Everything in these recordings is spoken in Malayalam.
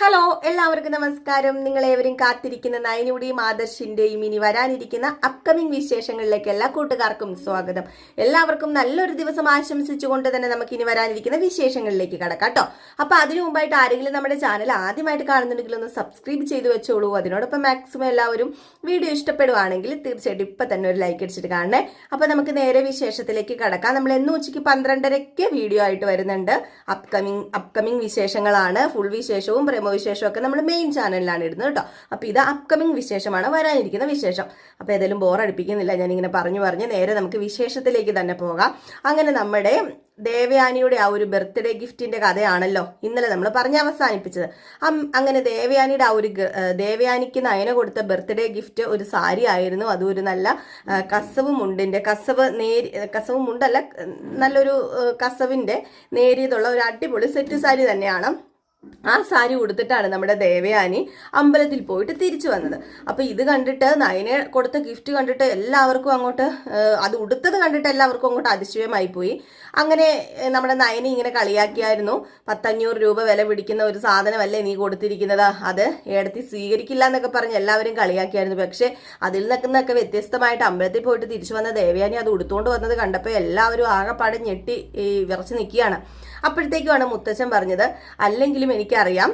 ഹലോ എല്ലാവർക്കും നമസ്കാരം. നിങ്ങളേവരും കാത്തിരിക്കുന്ന നയനയുടെയും ആദർശിന്റെയും ഇനി വരാനിരിക്കുന്ന അപ്കമിംഗ് വിശേഷങ്ങളിലേക്ക് എല്ലാ കൂട്ടുകാർക്കും സ്വാഗതം. എല്ലാവർക്കും നല്ലൊരു ദിവസം ആശംസിച്ചുകൊണ്ട് തന്നെ നമുക്ക് ഇനി വരാനിരിക്കുന്ന വിശേഷങ്ങളിലേക്ക് കടക്കാം കേട്ടോ. അപ്പൊ അതിനു മുമ്പായിട്ട് ആരെങ്കിലും നമ്മുടെ ചാനൽ ആദ്യമായിട്ട് കാണുന്നുണ്ടെങ്കിൽ ഒന്ന് സബ്സ്ക്രൈബ് ചെയ്ത് വെച്ചോളൂ. അതിനോടൊപ്പം മാക്സിമം എല്ലാവരും വീഡിയോ ഇഷ്ടപ്പെടുവാണെങ്കിൽ തീർച്ചയായിട്ടും ഇപ്പൊ തന്നെ ഒരു ലൈക്ക് അടിച്ചിട്ട് കാണണേ. അപ്പൊ നമുക്ക് നേരെ വിശേഷത്തിലേക്ക് കടക്കാം. നമ്മൾ എന്ന് ഉച്ചയ്ക്ക് പന്ത്രണ്ടരയ്ക്ക് വീഡിയോ ആയിട്ട് വരുന്നുണ്ട്. അപ്കമിംഗ് അപ്കമിംഗ് വിശേഷങ്ങളാണ്. ഫുൾ വിശേഷവും പ്രമോ വിശേഷമൊക്കെ നമ്മൾ മെയിൻ ചാനലിലാണ് ഇടുന്നത് കേട്ടോ. അപ്പോൾ ഇത് അപ്കമിംഗ് വിശേഷമാണ് വരാനിരിക്കുന്ന വിശേഷം. അപ്പോൾ ഏതായാലും ബോറടിപ്പിക്കുന്നില്ല ഞാനിങ്ങനെ പറഞ്ഞു പറഞ്ഞ് നേരെ നമുക്ക് വിശേഷത്തിലേക്ക് തന്നെ പോകാം. അങ്ങനെ നമ്മുടെ ദേവയാനിയുടെ ആ ഒരു ബർത്ത്ഡേ ഗിഫ്റ്റിന്റെ കഥയാണല്ലോ ഇന്നലെ നമ്മൾ പറഞ്ഞ് അവസാനിപ്പിച്ചത്. അങ്ങനെ ദേവയാനിയുടെ ആ ഒരു ദേവയാനിക്ക് നയന കൊടുത്ത ബർത്ത്ഡേ ഗിഫ്റ്റ് ഒരു സാരി ആയിരുന്നു. അതും ഒരു നല്ല കസവ് മുണ്ടിന്റെ കസവ് നേരി കസവ് മുണ്ടല്ല നല്ലൊരു കസവിന്റെ നേരിയതുള്ള ഒരു അടിപൊളി സെറ്റ് സാരി തന്നെയാണ്. ആ സാരി ഉടുത്തിട്ടാണ് നമ്മുടെ ദേവയാനി അമ്പലത്തിൽ പോയിട്ട് തിരിച്ചു വന്നത്. അപ്പൊ ഇത് കണ്ടിട്ട് നയനെ കൊടുത്ത ഗിഫ്റ്റ് കണ്ടിട്ട് എല്ലാവർക്കും അങ്ങോട്ട് അത് ഉടുത്തത് കണ്ടിട്ട് എല്ലാവർക്കും അങ്ങോട്ട് അതിശയമായി പോയി. അങ്ങനെ നമ്മുടെ നയനെ ഇങ്ങനെ കളിയാക്കിയായിരുന്നു. പത്തഞ്ഞൂറ് രൂപ വില പിടിക്കുന്ന ഒരു സാധനമല്ലേ നീ കൊടുത്തിരിക്കുന്നത്? അത് ഏടത്തി സ്വീകരിക്കില്ല എന്നൊക്കെ പറഞ്ഞ് എല്ലാവരും കളിയാക്കിയായിരുന്നു. പക്ഷെ അതിൽ നിന്നൊക്കെ വ്യത്യസ്തമായിട്ട് അമ്പലത്തിൽ പോയിട്ട് തിരിച്ചു വന്ന ദേവയാനി അത് ഉടുത്തുകൊണ്ട് വന്നത് കണ്ടപ്പോൾ എല്ലാവരും ആകെപ്പാടെ ഞെട്ടി വിറച്ച് നിൽക്കുകയാണ് അപ്പോഴത്തേക്കുമാണ് മുത്തച്ഛൻ പറഞ്ഞത്. അല്ലെങ്കിലും എനിക്കറിയാം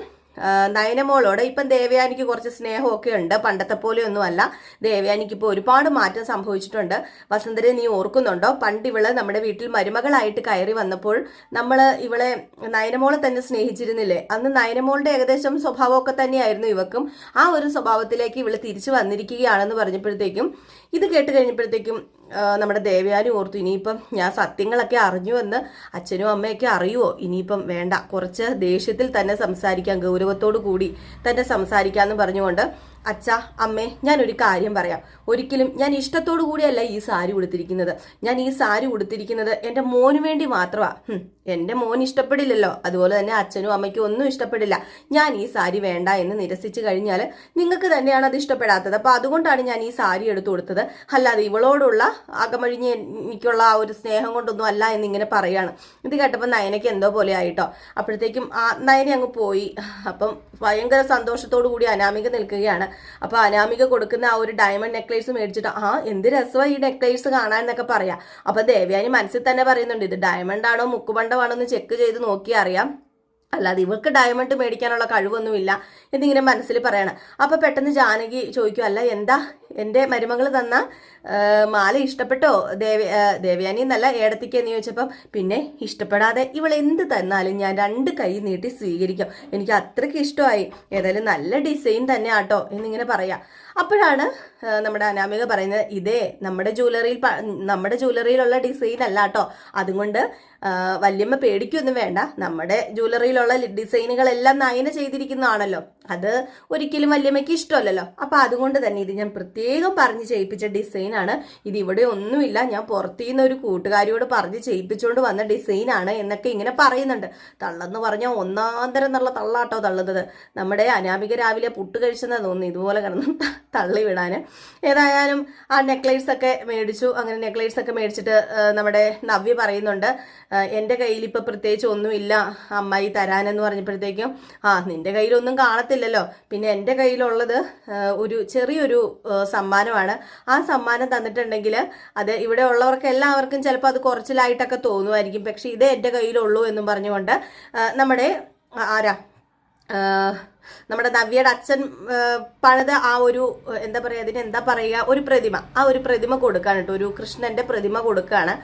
നയനമോളോട് ഇപ്പം ദേവയാനിക്ക് കുറച്ച് സ്നേഹമൊക്കെ ഉണ്ട്. പണ്ടത്തെ പോലെയൊന്നുമല്ല. ദേവയാനിക്ക് ഇപ്പോൾ ഒരുപാട് മാറ്റം സംഭവിച്ചിട്ടുണ്ട്. വസന്തരെ നീ ഓർക്കുന്നുണ്ടോ? പണ്ട് ഇവൾ നമ്മുടെ വീട്ടിൽ മരുമകളായിട്ട് കയറി വന്നപ്പോൾ നമ്മൾ ഇവളെ നയനമോളെ തന്നെ സ്നേഹിച്ചിരുന്നില്ലേ? അന്ന് നയനമോളുടെ ഏകദേശം സ്വഭാവമൊക്കെ തന്നെയായിരുന്നു ഇവക്കും. ആ ഒരു സ്വഭാവത്തിലേക്ക് ഇവൾ തിരിച്ചു വന്നിരിക്കുകയാണെന്ന് പറഞ്ഞപ്പോഴത്തേക്കും ഇത് കേട്ട് കഴിഞ്ഞപ്പോഴത്തേക്കും നമ്മുടെ ദേവയാനി ഓർത്തു ഇനിയിപ്പം ഞാൻ സത്യങ്ങളൊക്കെ അറിഞ്ഞു എന്ന് അച്ഛനും അമ്മയൊക്കെ അറിയുമോ ഇനിയിപ്പം വേണ്ട. കുറച്ച് ദേഷ്യത്തിൽ തന്നെ സംസാരിക്കാം ഗൗരവത്തോടു കൂടി തന്നെ സംസാരിക്കാമെന്ന് പറഞ്ഞുകൊണ്ട് അച്ഛ അമ്മേ ഞാനൊരു കാര്യം പറയാം. ഒരിക്കലും ഞാൻ ഇഷ്ടത്തോടു കൂടിയല്ല ഈ സാരി കൊടുത്തിരിക്കുന്നത് ഞാൻ ഈ സാരി കൊടുത്തിരിക്കുന്നത് എന്റെ മോന് വേണ്ടി മാത്രമാണ് എന്റെ മോൻ ഇഷ്ടപ്പെടില്ലല്ലോ. അതുപോലെ തന്നെ അച്ഛനും അമ്മയ്ക്കും ഒന്നും ഇഷ്ടപ്പെടില്ല. ഞാൻ ഈ സാരി വേണ്ട എന്ന് നിരസിച്ചു കഴിഞ്ഞാൽ നിങ്ങൾക്ക് തന്നെയാണ് അത് ഇഷ്ടപ്പെടാത്തത്. അപ്പോൾ അതുകൊണ്ടാണ് ഞാൻ ഈ സാരി എടുത്തു കൊടുത്തത് അല്ലാതെ ഇവളോടുള്ള അകമഴിഞ്ഞ് എനിക്കുള്ള ആ ഒരു സ്നേഹം കൊണ്ടൊന്നും അല്ല എന്നിങ്ങനെ പറയാണ്. ഇത് കേട്ടപ്പോൾ നയനയ്ക്ക് എന്തോ പോലെ ആയിട്ടോ. അപ്പോഴത്തേക്കും ആ നയന അങ്ങ് പോയി. അപ്പം ഭയങ്കര സന്തോഷത്തോടു കൂടി അനാമിക നിൽക്കുകയാണ്. അപ്പോൾ അനാമിക കൊടുക്കുന്ന ആ ഒരു ഡയമണ്ട് നെക്ലേസ് മേടിച്ചിട്ട് ആ എന്ത് രസമാണ് ഈ നെക്ലേസ് കാണാൻ എന്നൊക്കെ പറയാം. അപ്പോൾ ദേവ്യാനി മനസ്സിൽ തന്നെ പറയുന്നുണ്ട് ഇത് ഡയമണ്ട് ആണോ മുക്കുബണ്ടമാണോ എന്ന് ചെക്ക് ചെയ്ത് നോക്കി അറിയാം. അല്ലാതെ ഇവൾക്ക് ഡയമണ്ട് മേടിക്കാനുള്ള കഴിവൊന്നുമില്ല എന്നിങ്ങനെ മനസ്സിൽ പറയണം. അപ്പൊ പെട്ടെന്ന് ജാനകി ചോദിക്കും അല്ല എന്താ? എന്റെ മരുമകൾ തന്ന മാല ഇഷ്ടപ്പെട്ടോ? ദേവ ദേവയാനി എന്നല്ല ഏടത്തിക്ക് എന്ന് ചോദിച്ചപ്പം പിന്നെ ഇഷ്ടപ്പെടാതെ ഇവൾ എന്ത് തന്നാലും ഞാൻ രണ്ട് കൈ നീട്ടി സ്വീകരിക്കും. എനിക്ക് അത്രയ്ക്ക് ഇഷ്ടമായി. ഏതായാലും നല്ല ഡിസൈൻ തന്നെ ആട്ടോ എന്നിങ്ങനെ പറയാം. അപ്പോഴാണ് നമ്മുടെ അനാമിക പറയുന്നത് ഇതേ നമ്മുടെ ജ്വല്ലറിയിൽ നമ്മുടെ ജ്വല്ലറിയിലുള്ള ഡിസൈൻ അല്ല കേട്ടോ അതുകൊണ്ട് വല്യമ്മ പേടിക്കൊന്നും വേണ്ട. നമ്മുടെ ജ്വല്ലറിയിലുള്ള ഡിസൈനുകളെല്ലാം നയന ചെയ്തിരിക്കുന്നതാണല്ലോ. അത് ഒരിക്കലും വല്യമ്മയ്ക്ക് ഇഷ്ടമല്ലല്ലോ. അപ്പൊ അതുകൊണ്ട് തന്നെ ഇത് ഞാൻ പ്രത്യേകം പറഞ്ഞ് ചെയ്യിപ്പിച്ച ഡിസൈനാണ്. ഇത് ഇവിടെ ഒന്നുമില്ല. ഞാൻ പുറത്തുനിന്ന് ഒരു കൂട്ടുകാരിയോട് പറഞ്ഞ് ചെയ്യിപ്പിച്ചുകൊണ്ട് വന്ന ഡിസൈനാണ് എന്നൊക്കെ ഇങ്ങനെ പറയുന്നുണ്ട്. തള്ളെന്ന് പറഞ്ഞാൽ ഒന്നാന്തരം എന്നുള്ള തള്ളാട്ടോ തള്ളുന്നത്. നമ്മുടെ അനാമിക രാവിലെ പുട്ട് കഴിച്ചെന്ന് തോന്നുന്നു ഇതുപോലെ കിടന്ന് തള്ളി വിടാൻ ഏതായാലും ആ നെക്ലേസ് ഒക്കെ മേടിച്ചു. അങ്ങനെ നെക്ലേസ് ഒക്കെ മേടിച്ചിട്ട് നമ്മുടെ നവ്യ പറയുന്നുണ്ട്. എന്റെ കയ്യിൽ ഇപ്പോൾ പ്രത്യേകിച്ച് ഒന്നുമില്ല. അമ്മായി തരാനെന്ന് പറഞ്ഞപ്പോഴത്തേക്കും ആ നിന്റെ കയ്യിലൊന്നും കാണത്തില്ലല്ലോ. പിന്നെ എന്റെ കയ്യിലുള്ളത് ഒരു ചെറിയൊരു സമ്മാനമാണ്. ആ സമ്മാനം തന്നിട്ടുണ്ടെങ്കിൽ അത് ഇവിടെ ഉള്ളവർക്ക് എല്ലാവർക്കും ചിലപ്പോൾ അത് കുറച്ചിലായിട്ടൊക്കെ തോന്നുമായിരിക്കും. പക്ഷേ ഇത് എന്റെ കയ്യിലുള്ളൂ എന്നും പറഞ്ഞുകൊണ്ട് നമ്മുടെ ആരാ? നമ്മുടെ നവ്യയുടെ അച്ഛൻ പണിത ആ ഒരു എന്താ പറയുക അതിന് എന്താ പറയുക ഒരു പ്രതിമ. ആ ഒരു പ്രതിമ കൊടുക്കാണ് കേട്ടോ ഒരു കൃഷ്ണന്റെ പ്രതിമ കൊടുക്കുകയാണ്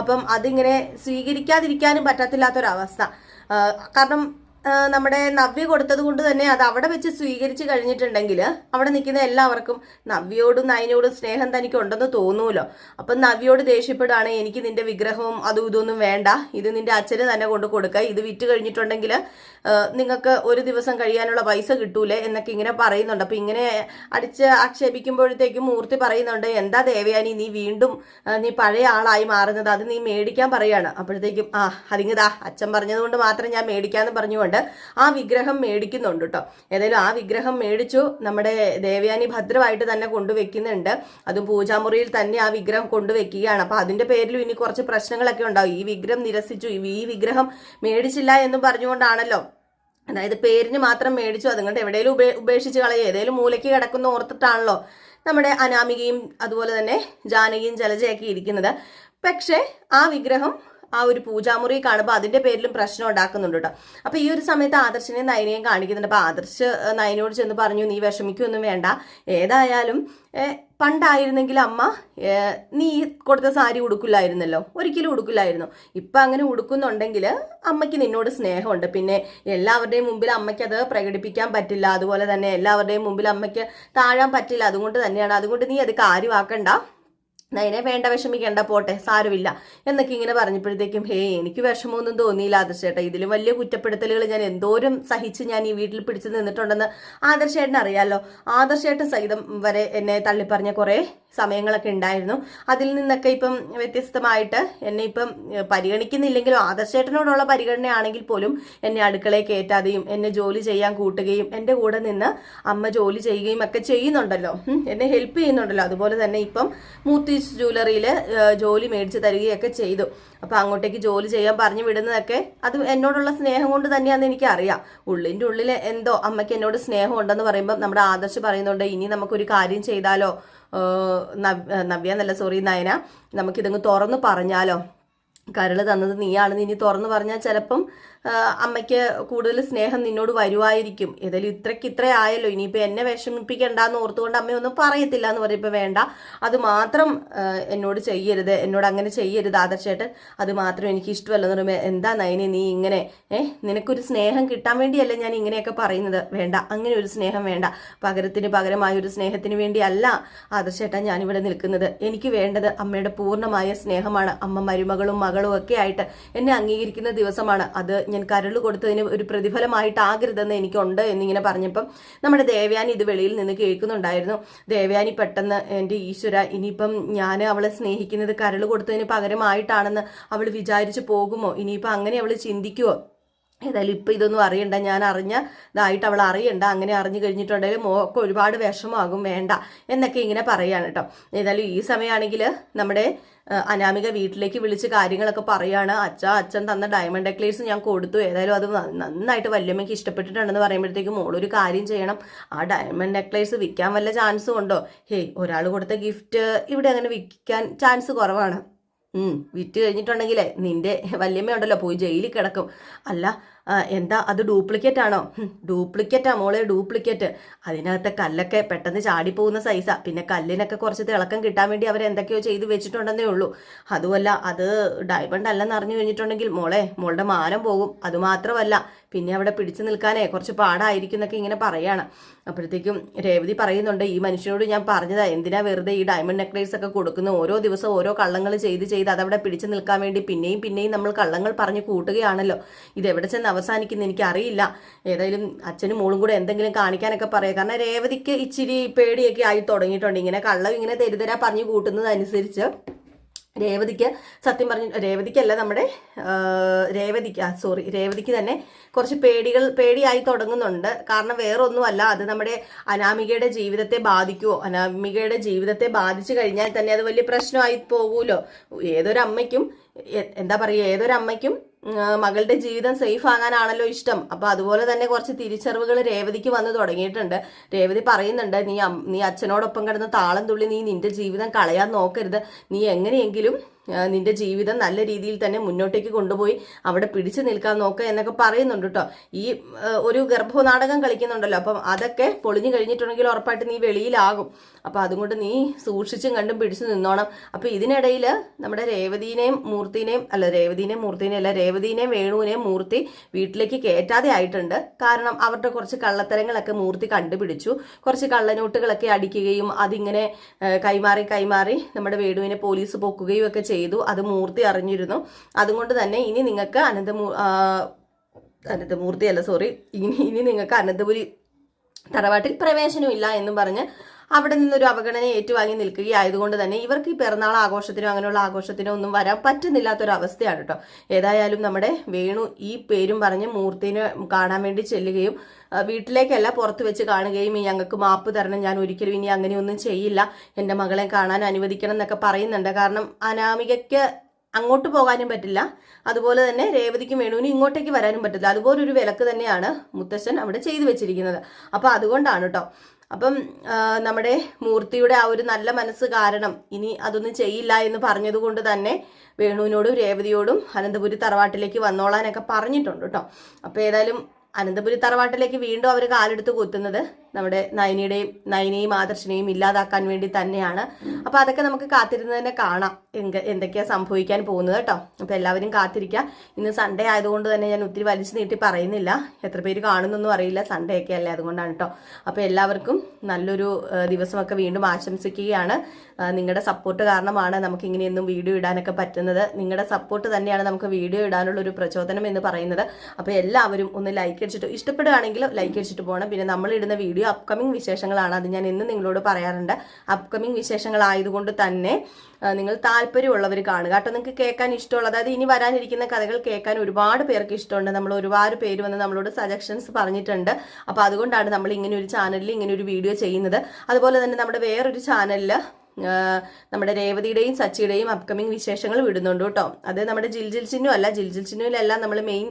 അപ്പം അതിങ്ങനെ സ്വീകരിക്കാതിരിക്കാനും പറ്റത്തില്ലാത്തൊരവസ്ഥ. കാരണം നമ്മുടെ നവ്യ കൊടുത്തത് കൊണ്ട് തന്നെ അത് അവിടെ വെച്ച് സ്വീകരിച്ച് കഴിഞ്ഞിട്ടുണ്ടെങ്കിൽ അവിടെ നിൽക്കുന്ന എല്ലാവർക്കും നവ്യോടും നയനോടും സ്നേഹം തനിക്ക് ഉണ്ടെന്ന് തോന്നുമല്ലോ അപ്പം നവ്യോട് ദേഷ്യപ്പെടുകയാണ് എനിക്ക് നിന്റെ വിഗ്രഹവും അതും ഇതൊന്നും വേണ്ട. ഇത് നിന്റെ അച്ഛന് തന്നെ കൊണ്ട് കൊടുക്കുക ഇത് വിറ്റ് കഴിഞ്ഞിട്ടുണ്ടെങ്കിൽ നിങ്ങൾക്ക് ഒരു ദിവസം കഴിയാനുള്ള പൈസ കിട്ടൂലേ എന്നൊക്കെ ഇങ്ങനെ പറയുന്നുണ്ട്. അപ്പം ഇങ്ങനെ അടിച്ച് ആക്ഷേപിക്കുമ്പോഴത്തേക്കും മൂർത്തി പറയുന്നുണ്ട് എന്താ ദേവയാനി നീ വീണ്ടും നീ പഴയ ആളായി മാറുന്നത്. അത് നീ മേടിക്കാൻ പറയാണ്. അപ്പോഴത്തേക്കും ആ അതിങ്ങതാ അച്ഛൻ പറഞ്ഞതുകൊണ്ട് മാത്രം ഞാൻ മേടിക്കാന്ന് പറഞ്ഞുകൊണ്ട് ആ വിഗ്രഹം മേടിക്കുന്നുണ്ട് കേട്ടോ ഏതായാലും ആ വിഗ്രഹം മേടിച്ചു. നമ്മുടെ ദേവയാനി ഭദ്രമായിട്ട് തന്നെ കൊണ്ടുവെക്കുന്നുണ്ട്. അതും പൂജാമുറിയിൽ തന്നെ ആ വിഗ്രഹം കൊണ്ടുവെക്കുകയാണ്. അപ്പൊ അതിന്റെ പേരിലും ഇനി കുറച്ച് പ്രശ്നങ്ങളൊക്കെ ഉണ്ടാവും. ഈ വിഗ്രഹം നിരസിച്ചു. ഈ വിഗ്രഹം മേടിച്ചില്ല എന്നും പറഞ്ഞുകൊണ്ടാണല്ലോ. അതായത് പേരിന് മാത്രം മേടിച്ചു. അതുകൊണ്ട് എവിടെയെങ്കിലും ഉപേ ഉപേക്ഷിച്ച് കളയും. ഏതെങ്കിലും മൂലയ്ക്ക് കിടക്കുന്ന ഓർത്തിട്ടാണല്ലോ നമ്മുടെ അനാമികയും അതുപോലെ തന്നെ ജാനകിയും ജലജയൊക്കെ ഇരിക്കുന്നത്. പക്ഷേ ആ വിഗ്രഹം ആ ഒരു പൂജാമുറി കാണുമ്പോൾ അതിന്റെ പേരിലും പ്രശ്നം ഉണ്ടാക്കുന്നുണ്ട് കേട്ടോ. അപ്പൊ ഈ ഒരു സമയത്ത് ആദർശിനെ നയനയും കാണിക്കുന്നുണ്ട്. അപ്പൊ ആദർശ് നയനോട് ചെന്ന് പറഞ്ഞു നീ വിഷമിക്കൊന്നും വേണ്ട. ഏതായാലും പണ്ടായിരുന്നെങ്കിൽ അമ്മ നീ കൊടുത്ത സാരി ഉടുക്കില്ലായിരുന്നല്ലോ. ഒരിക്കലും ഉടുക്കില്ലായിരുന്നു. ഇപ്പൊ അങ്ങനെ ഉടുക്കുന്നുണ്ടെങ്കിൽ അമ്മയ്ക്ക് നിന്നോട് സ്നേഹമുണ്ട്. പിന്നെ എല്ലാവരുടെയും മുമ്പിൽ അമ്മയ്ക്ക് അത് പ്രകടിപ്പിക്കാൻ പറ്റില്ല. അതുപോലെ തന്നെ എല്ലാവരുടെയും മുമ്പിൽ അമ്മയ്ക്ക് താഴാൻ പറ്റില്ല. അതുകൊണ്ട് തന്നെയാണ്. അതുകൊണ്ട് നീ അത് കാര്യമാക്കണ്ട. നയനെ വേണ്ട വിഷമിക്കേണ്ട പോട്ടെ സാരമില്ല. എന്നൊക്കെ ഇങ്ങനെ പറഞ്ഞപ്പോഴത്തേക്കും ഹേ എനിക്ക് വിഷമമൊന്നും തോന്നിയില്ല ആദർശേട്ടാ. ഇതിലും വലിയ കുറ്റപ്പെടുത്തലുകൾ ഞാൻ എന്തോരം സഹിച്ച് ഞാൻ ഈ വീട്ടിൽ പിടിച്ചു നിന്നിട്ടുണ്ടെന്ന് ആദർശേട്ടൻ അറിയാലോ ആദർശേട്ടൻ സഹിതം വരെ എന്നെ തള്ളിപ്പറഞ്ഞ കുറേ സമയങ്ങളൊക്കെ ഉണ്ടായിരുന്നു. അതിൽ നിന്നൊക്കെ ഇപ്പം വ്യത്യസ്തമായിട്ട് എന്നെ ഇപ്പം പരിഗണിക്കുന്നില്ലെങ്കിലും ആദർശേട്ടനോടുള്ള പരിഗണനയാണെങ്കിൽ പോലും എന്നെ അടുക്കളയിൽ കയറ്റാതെയും എന്നെ ജോലി ചെയ്യാൻ കൂട്ടുകയും എന്റെ കൂടെ നിന്ന് അമ്മ ജോലി ചെയ്യുകയും ഒക്കെ ചെയ്യുന്നുണ്ടല്ലോ. എന്നെ ഹെൽപ്പ് ചെയ്യുന്നുണ്ടല്ലോ. അതുപോലെ തന്നെ ഇപ്പം മൂത്തീസ് ജ്വല്ലറിയിൽ ജോലി മേടിച്ച് തരികയൊക്കെ ചെയ്തു. അപ്പൊ അങ്ങോട്ടേക്ക് ജോലി ചെയ്യാൻ പറഞ്ഞു വിടുന്നതൊക്കെ അത് എന്നോടുള്ള സ്നേഹം കൊണ്ട് തന്നെയാണെന്ന് എനിക്കറിയാം. ഉള്ളിന്റെ ഉള്ളിൽ എന്തോ അമ്മയ്ക്ക് എന്നോട് സ്നേഹം ഉണ്ടെന്ന് പറയുമ്പോൾ നമ്മുടെ ആദർശ് പറയുന്നുണ്ട് ഇനി നമുക്കൊരു കാര്യം ചെയ്താലോ? നവ്യ എന്നല്ല സോറി നയന. നമുക്കിതങ്ങ് തുറന്ന് പറഞ്ഞാലോ? കരൾ തന്നത് നീയാണെന്ന് ഇനി തുറന്ന് പറഞ്ഞാൽ ചിലപ്പം അമ്മയ്ക്ക് കൂടുതൽ സ്നേഹം നിന്നോട് വരുമായിരിക്കും ഏതായാലും ഇത്രയ്ക്ക് ഇത്ര ആയല്ലോ. ഇനിയിപ്പോൾ എന്നെ വിഷമിപ്പിക്കണ്ടെന്ന് ഓർത്തുകൊണ്ട് അമ്മയൊന്നും പറയത്തില്ല എന്ന് പറയുമ്പോൾ വേണ്ട. അത് മാത്രം എന്നോട് ചെയ്യരുത്. എന്നോട് അങ്ങനെ ചെയ്യരുത് ആദർശേട്ടൻ. അത് മാത്രം എനിക്ക് ഇഷ്ടമല്ലെന്ന് പറയുമ്പോൾ എന്താ നയനെ നീ ഇങ്ങനെ? ഏ നിനക്കൊരു സ്നേഹം കിട്ടാൻ വേണ്ടിയല്ല ഞാൻ ഇങ്ങനെയൊക്കെ പറയുന്നത്. വേണ്ട. അങ്ങനെ ഒരു സ്നേഹം വേണ്ട. പകരത്തിന് പകരമായ ഒരു സ്നേഹത്തിന് വേണ്ടിയല്ല ആദർശേട്ടൻ ഞാനിവിടെ നിൽക്കുന്നത്. എനിക്ക് വേണ്ടത് അമ്മയുടെ പൂർണമായ സ്നേഹമാണ്. അമ്മ മരുമകളും മകളും ഒക്കെ ആയിട്ട് എന്നെ അംഗീകരിക്കുന്ന ദിവസമാണ്. അത് ഞാൻ കരൾ കൊടുത്തതിന് ഒരു പ്രതിഫലമായിട്ടാകരുതെന്ന് എനിക്കുണ്ട് എന്നിങ്ങനെ പറഞ്ഞപ്പം നമ്മുടെ ദേവയാനി ഇത് വെളിയിൽ നിന്ന് കേൾക്കുന്നുണ്ടായിരുന്നു. ദേവയാനി പെട്ടെന്ന് എന്റെ ഈശ്വര ഇനിയിപ്പം ഞാൻ അവളെ സ്നേഹിക്കുന്നത് കരൾ കൊടുത്തതിന് പകരമായിട്ടാണെന്ന് അവൾ വിചാരിച്ചു പോകുമോ? ഇനിയിപ്പം അങ്ങനെ അവൾ ചിന്തിക്കുമോ ഏതായാലും ഇപ്പം ഇതൊന്നും അറിയണ്ട. ഞാൻ അറിഞ്ഞ ഇതായിട്ട് അവൾ അറിയണ്ട. അങ്ങനെ അറിഞ്ഞു കഴിഞ്ഞിട്ടുണ്ടെങ്കിൽ മോക്ക് ഒരുപാട് വിഷമമാകും. വേണ്ട എന്നൊക്കെ ഇങ്ങനെ പറയാണ് കേട്ടോ. ഏതായാലും ഈ സമയമാണെങ്കിൽ നമ്മുടെ അനാമിക വീട്ടിലേക്ക് വിളിച്ച് കാര്യങ്ങളൊക്കെ പറയാണ്. അച്ഛ അച്ഛൻ തന്ന ഡയമണ്ട് നെക്ലേസ് ഞാൻ കൊടുത്തു. ഏതായാലും അത് നന്നായിട്ട് വല്യമ്മയ്ക്ക് ഇഷ്ടപ്പെട്ടിട്ടുണ്ടെന്ന് പറയുമ്പോഴത്തേക്കും മോളൊരു കാര്യം ചെയ്യണം. ആ ഡയമണ്ട് നെക്ലേസ് വിൽക്കാൻ വല്ല ചാൻസും ഉണ്ടോ? ഹേയ് ഒരാൾ കൊടുത്ത ഗിഫ്റ്റ് ഇവിടെ അങ്ങനെ വിൽക്കാൻ ചാൻസ് കുറവാണ്. വിറ്റ് കഴിഞ്ഞിട്ടുണ്ടെങ്കിലേ നിന്റെ വല്യമ്മ ഉണ്ടല്ലോ പോയി ജയിലിൽ കിടക്കും. അല്ല എന്താ അത് ഡ്യൂപ്ലിക്കേറ്റ് ആണോ? ഡ്യൂപ്ലിക്കേറ്റാ മോളെ ഡ്യൂപ്ലിക്കേറ്റ് അതിനകത്തെ കല്ലൊക്കെ പെട്ടെന്ന് ചാടിപ്പോകുന്ന സൈസാ പിന്നെ കല്ലിനൊക്കെ കുറച്ച് തിളക്കം കിട്ടാൻ വേണ്ടി അവർ എന്തൊക്കെയോ ചെയ്ത് വെച്ചിട്ടുണ്ടെന്നേ ഉള്ളൂ. അതുമല്ല അത് ഡയമണ്ട് അല്ലെന്ന് അറിഞ്ഞു കഴിഞ്ഞിട്ടുണ്ടെങ്കിൽ മോളെ മോളുടെ മാനം പോകും. അതുമാത്രമല്ല പിന്നെ അവിടെ പിടിച്ചു നിൽക്കാനേ കുറച്ച് പാടായിരിക്കും എന്നൊക്കെ ഇങ്ങനെ പറയാണ്. അപ്പോഴത്തേക്കും രേവതി പറയുന്നുണ്ട് ഈ മനുഷ്യനോട് ഞാൻ പറഞ്ഞതാ എന്തിനാ വെറുതെ ഈ ഡയമണ്ട് നെക്ലേസ് ഒക്കെ കൊടുക്കുന്ന? ഓരോ ദിവസം ഓരോ കള്ളങ്ങൾ ചെയ്ത് ചെയ്ത് അതവിടെ പിടിച്ചു നിൽക്കാൻ വേണ്ടി പിന്നെയും പിന്നെയും നമ്മൾ കള്ളങ്ങൾ പറഞ്ഞു കൂട്ടുകയാണല്ലോ. ഇതെവിടെ ചെന്ന് അവസാനിക്കുന്ന എനിക്ക് അറിയില്ല ഏതായാലും അച്ഛനും മോളും കൂടെ എന്തെങ്കിലും കാണിക്കാനൊക്കെ പറയാം. കാരണം രേവതിക്ക് ഇച്ചിരി പേടിയൊക്കെ ആയി തുടങ്ങിയിട്ടുണ്ട്. ഇങ്ങനെ കള്ളം ഇങ്ങനെ തെരുതരാ പറഞ്ഞു കൂട്ടുന്നതനുസരിച്ച് രേവതിക്ക് സത്യം പറഞ്ഞു രേവതിക്കല്ല നമ്മുടെ രേവതിക്ക് സോറി രേവതിക്ക് തന്നെ കുറച്ച് പേടികൾ പേടിയായി തുടങ്ങുന്നുണ്ട്. കാരണം വേറൊന്നുമല്ല അത് നമ്മുടെ അനാമികയുടെ ജീവിതത്തെ ബാധിക്കുമോ അനാമികയുടെ ജീവിതത്തെ ബാധിച്ചു കഴിഞ്ഞാൽ തന്നെ അത് വലിയ പ്രശ്നമായി പോകുമല്ലോ ഏതൊരമ്മയ്ക്കും എന്താ പറയുക ഏതൊരമ്മയ്ക്കും മകളുടെ ജീവിതം സേഫ് ആകാനാണല്ലോ ഇഷ്ടം. അപ്പൊ അതുപോലെ തന്നെ കുറച്ച് തിരിച്ചറിവുകൾ രേവതിക്ക് വന്നു തുടങ്ങിയിട്ടുണ്ട്. രേവതി പറയുന്നുണ്ട് നീ നീ അച്ഛനോടൊപ്പം കിടന്ന് താളം തുള്ളി നീ നിന്റെ ജീവിതം കളയാൻ നോക്കരുത്. നീ എങ്ങനെയെങ്കിലും നിന്റെ ജീവിതം നല്ല രീതിയിൽ തന്നെ മുന്നോട്ടേക്ക് കൊണ്ടുപോയി അവിടെ പിടിച്ചു നിൽക്കാൻ നോക്കുക എന്നൊക്കെ പറയുന്നുണ്ട് കേട്ടോ ഈ ഒരു ഗർഭനാടകം കളിക്കുന്നുണ്ടല്ലോ. അപ്പം അതൊക്കെ പൊളിഞ്ഞു കഴിഞ്ഞിട്ടുണ്ടെങ്കിൽ ഉറപ്പായിട്ട് നീ വെളിയിലാകും. അപ്പം അതുകൊണ്ട് നീ സൂക്ഷിച്ചും കണ്ടും പിടിച്ചു നിന്നോണം. അപ്പം ഇതിനിടയിൽ നമ്മുടെ രേവതിനെയും മൂർത്തിനെയും അല്ല രേവതിനെയും മൂർത്തിനെയും അല്ല രേവതീനെയും വേണുവിനെയും മൂർത്തി വീട്ടിലേക്ക് കയറ്റാതെ ആയിട്ടുണ്ട്. കാരണം അവരുടെ കുറച്ച് കള്ളത്തരങ്ങളൊക്കെ മൂർത്തി കണ്ടുപിടിച്ചു. കുറച്ച് കള്ളനോട്ടുകളൊക്കെ അടിക്കുകയും അതിങ്ങനെ കൈമാറി കൈമാറി നമ്മുടെ വേണുവിനെ പോലീസ് പൊക്കുകയും ഒക്കെ ചെയ്തു. അത് മൂർത്തി അറിഞ്ഞിരുന്നു. അതുകൊണ്ട് തന്നെ ഇനി നിങ്ങൾക്ക് അനന്തമൂ അനന്തമൂർത്തിയല്ല സോറി. ഇനി ഇനി നിങ്ങൾക്ക് അനന്തപുരി തറവാട്ടിൽ പ്രവേശനമില്ല എന്നും പറഞ്ഞ് അവിടെ നിന്നൊരു അവഗണന ഏറ്റുവാങ്ങി നിൽക്കുകയായതുകൊണ്ട് തന്നെ ഇവർക്ക് ഈ പിറന്നാൾ ആഘോഷത്തിനോ അങ്ങനെയുള്ള ആഘോഷത്തിനോ ഒന്നും വരാൻ പറ്റുന്നില്ലാത്തൊരവസ്ഥയാണ് കേട്ടോ. ഏതായാലും നമ്മുടെ വേണു ഈ പേരും പറഞ്ഞ് മൂർത്തിനെ കാണാൻ വേണ്ടി ചെല്ലുകയും വീട്ടിലേക്കല്ല പുറത്ത് വെച്ച് കാണുകയും ഞങ്ങൾക്ക് മാപ്പ് തരണം ഞാൻ ഒരിക്കലും ഇനി അങ്ങനെയൊന്നും ചെയ്യില്ല എന്റെ മകളെ കാണാൻ അനുവദിക്കണം എന്നൊക്കെ പറയുന്നുണ്ട്. കാരണം അനാമികയ്ക്ക് അങ്ങോട്ട് പോകാനും പറ്റില്ല. അതുപോലെ തന്നെ രേവതിക്കും വേണുവിനും ഇങ്ങോട്ടേക്ക് വരാനും പറ്റില്ല. അതുപോലൊരു വിലക്ക് തന്നെയാണ് മുത്തശ്ശൻ അവിടെ ചെയ്തു വെച്ചിരിക്കുന്നത്. അപ്പോൾ അതുകൊണ്ടാണ് കേട്ടോ. അപ്പം നമ്മുടെ മൂർത്തിയുടെ ആ ഒരു നല്ല മനസ്സ് കാരണം ഇനി അതൊന്നും ചെയ്യില്ല എന്ന് പറഞ്ഞതുകൊണ്ട് തന്നെ വേണുവിനോടും രേവതിയോടും അനന്തപുരി തറവാട്ടിലേക്ക് വന്നോളാനൊക്കെ പറഞ്ഞിട്ടുണ്ട് കേട്ടോ അപ്പോൾ ഏതായാലും അനന്തപുരി തറവാട്ടിലേക്ക് വീണ്ടും അവർ കാലെടുത്ത് കുത്തുന്നത് നമ്മുടെ നയനിയുടെയും നയനെയും ആദർശനെയും ഇല്ലാതാക്കാൻ വേണ്ടി തന്നെയാണ്. അപ്പോൾ അതൊക്കെ നമുക്ക് കാത്തിരുന്ന് തന്നെ കാണാം എന്തൊക്കെയാണ് സംഭവിക്കാൻ പോകുന്നത് കേട്ടോ. അപ്പോൾ എല്ലാവരും കാത്തിരിക്കുക ഇന്ന് സൺഡേ ആയതുകൊണ്ട് തന്നെ ഞാൻ ഒത്തിരി വലിച്ചു നീട്ടി പറയുന്നില്ല. എത്ര പേര് കാണുന്നൊന്നും അറിയില്ല. സൺഡേ ഒക്കെ അല്ലേ അതുകൊണ്ടാണ് കേട്ടോ. അപ്പോൾ എല്ലാവർക്കും നല്ലൊരു ദിവസമൊക്കെ വീണ്ടും ആശംസിക്കുകയാണ്. നിങ്ങളുടെ സപ്പോർട്ട് കാരണമാണ് നമുക്ക് ഇങ്ങനെയൊന്നും വീഡിയോ ഇടാനൊക്കെ പറ്റുന്നത്. നിങ്ങളുടെ സപ്പോർട്ട് തന്നെയാണ് നമുക്ക് വീഡിയോ ഇടാനുള്ള ഒരു പ്രചോദനം എന്ന് പറയുന്നത്. അപ്പോൾ എല്ലാവരും ഒന്ന് ലൈക്ക് അടിച്ചിട്ട് ഇഷ്ടപ്പെടുകയാണെങ്കിൽ ലൈക്ക് അടിച്ചിട്ട് പോകണം പിന്നെ നമ്മൾ ഇടുന്ന വീഡിയോ അപ്കമിങ് വിശേഷങ്ങളാണ്. അത് ഞാൻ ഇന്ന് നിങ്ങളോട് പറയാറുണ്ട്. അപ്കമിങ് വിശേഷങ്ങളായതുകൊണ്ട് തന്നെ നിങ്ങൾ താല്പര്യമുള്ളവർ കാണുക. കേട്ടോ നിങ്ങൾക്ക് കേൾക്കാൻ ഇഷ്ടമുള്ള അതായത് ഇനി വരാനിരിക്കുന്ന കഥകൾ കേൾക്കാൻ ഒരുപാട് പേർക്ക് ഇഷ്ടമുണ്ട്. നമ്മൾ ഒരുപാട് പേര് വന്ന് നമ്മളോട് സജഷൻസ് പറഞ്ഞിട്ടുണ്ട്. അപ്പോൾ അതുകൊണ്ടാണ് നമ്മൾ ഇങ്ങനെ ഒരു ചാനലിൽ ഇങ്ങനെ ഒരു വീഡിയോ ചെയ്യുന്നത്. അതുപോലെ തന്നെ നമ്മുടെ വേറൊരു ചാനലിൽ നമ്മുടെ രേവതിയുടെയും സച്ചിയുടെയും അപ്കമിങ് വിശേഷങ്ങൾ വിടുന്നുണ്ട് കേട്ടോ. അത് നമ്മുടെ ജിൽജിൽ ജിൽ അല്ല ജിൽജിൽ ജിൽ ചിന്നുവിലെല്ലാം നമ്മൾ മെയിൻ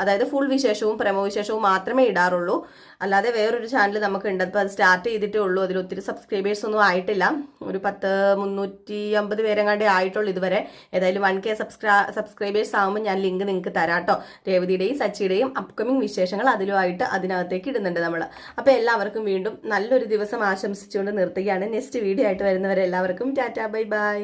അതായത് ഫുൾ വിശേഷവും പ്രമോ വിശേഷവും മാത്രമേ ഇടാറുള്ളൂ. അല്ലാതെ വേറൊരു ചാനൽ നമുക്ക് ഉണ്ട് അപ്പോൾ അത് സ്റ്റാർട്ട് ചെയ്തിട്ടേ ഉള്ളൂ. അതിൽ ഒത്തിരി സബ്സ്ക്രൈബേഴ്സ് ഒന്നും ആയിട്ടില്ല. ഒരു പത്ത് മുന്നൂറ്റി അമ്പത് പേരെങ്ങാണ്ടേ ആയിട്ടുള്ളൂ ഇതുവരെ. ഏതായാലും വൺ കെ സബ്സ്ക്രൈ സബ്സ്ക്രൈബേഴ്സ് ആകുമ്പോൾ ഞാൻ ലിങ്ക് നിങ്ങൾക്ക് തരാം കേട്ടോ. രേവതിയുടെയും സച്ചിയുടെയും അപ്കമിങ് വിശേഷങ്ങൾ അതിലുമായിട്ട് അതിനകത്തേക്ക് ഇടുന്നുണ്ട് നമ്മൾ അപ്പോൾ എല്ലാവർക്കും വീണ്ടും നല്ലൊരു ദിവസം ആശംസിച്ചുകൊണ്ട് നിർത്തുകയാണ്. നെക്സ്റ്റ് വീഡിയോ ആയിട്ട് വരുന്നവരെ എല്ലാവർക്കും ടാറ്റാ ബൈ ബൈ.